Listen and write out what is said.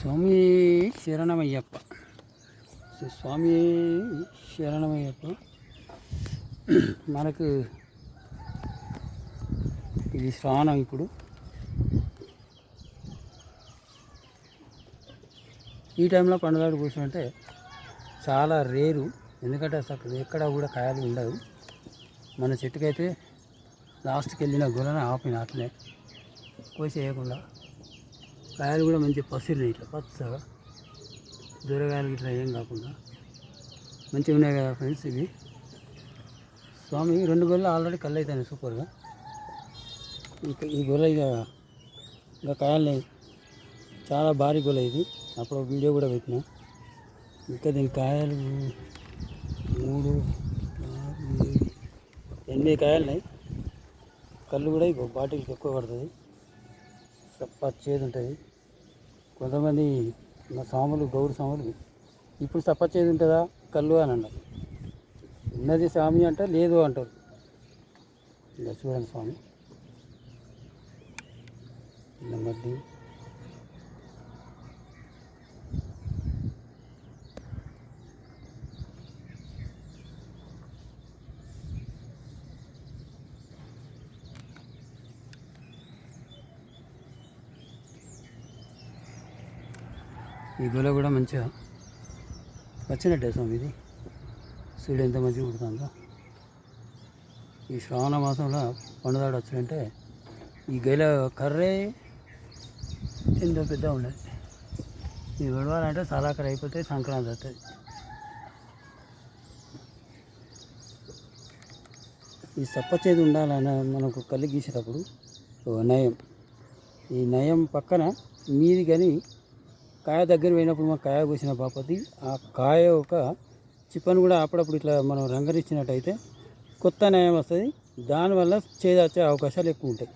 స్వామి శరణమయ్యప్ప. స్వామి శరణమయ్యప్ప. మనకు ఇది శ్రావణం ఇప్పుడు. ఈ టైంలో పండుగ కూర్చుంటే చాలా రేరు. ఎందుకంటే అసలు ఎక్కడ కూడా కాయలు ఉండవు మన చెట్టుకైతే లాస్ట్కి వెళ్ళిన గులన ఆపిన అట్లే కోసేయకుండా కాయలు కూడా మంచి పసిరినాయి ఇట్లా పచ్చగా దూరగాయలు ఇట్లా ఏం కాకుండా. మంచిగా ఉన్నాయి కదా ఫ్రెండ్స్ ఇవి. స్వామి రెండు గొర్రెలు ఆల్రెడీ కళ్ళు అవుతాయి సూపర్గా ఇంకా ఈ గొర్రె ఇక ఇంకా కాయాలని చాలా భారీ గొర్రె ఇది. అప్పుడు వీడియో కూడా పెట్టిన. ఇంకా దీని కాయలు మూడు ఎనిమిది కాయలున్నాయి కళ్ళు కూడా ఇక బాటిల్కి ఎక్కువ పడుతుంది. సప్పచ్చేది ఉంటుంది. కొంతమంది మా సాములు గౌరు సాములు ఇప్పుడు సప్పచ్చేది ఉంటుందా? కళ్ళు అని అన్నారు. ఉన్నది స్వామి అంటే లేదు అంటారు. ఇలా చూడండి స్వామి. నెమ్మది ఈ కూడా మంచిగా వచ్చినట్టే స్వామి ఇది. సూర్యుడు ఎంత మంచిగా పుడుతుందో. ఈ శ్రావణ మాసంలో పండుదాడు వచ్చిందంటే ఈ గెల కర్రే ఎంతో పెద్ద ఉండదు ఇది విడవాలంటే చాలా అక్కడ అయిపోతే సంక్రాంతి వస్తుంది ఈ సప్పచేది ఉండాలని మనకు కళ్ళు గీసేటప్పుడు ఓ నయం. ఈ నయం పక్కన మీది కానీ కాయ దగ్గర పోయినప్పుడు మా కాయ కూసిన బాపతి ఆ కాయ ఒక చిప్పను కూడా అప్పుడప్పుడు ఇట్లా మనం రంగరిచ్చినట్టయితే కొత్త నయం వస్తుంది. దానివల్ల చేదొచ్చే అవకాశాలు ఎక్కువ ఉంటాయి.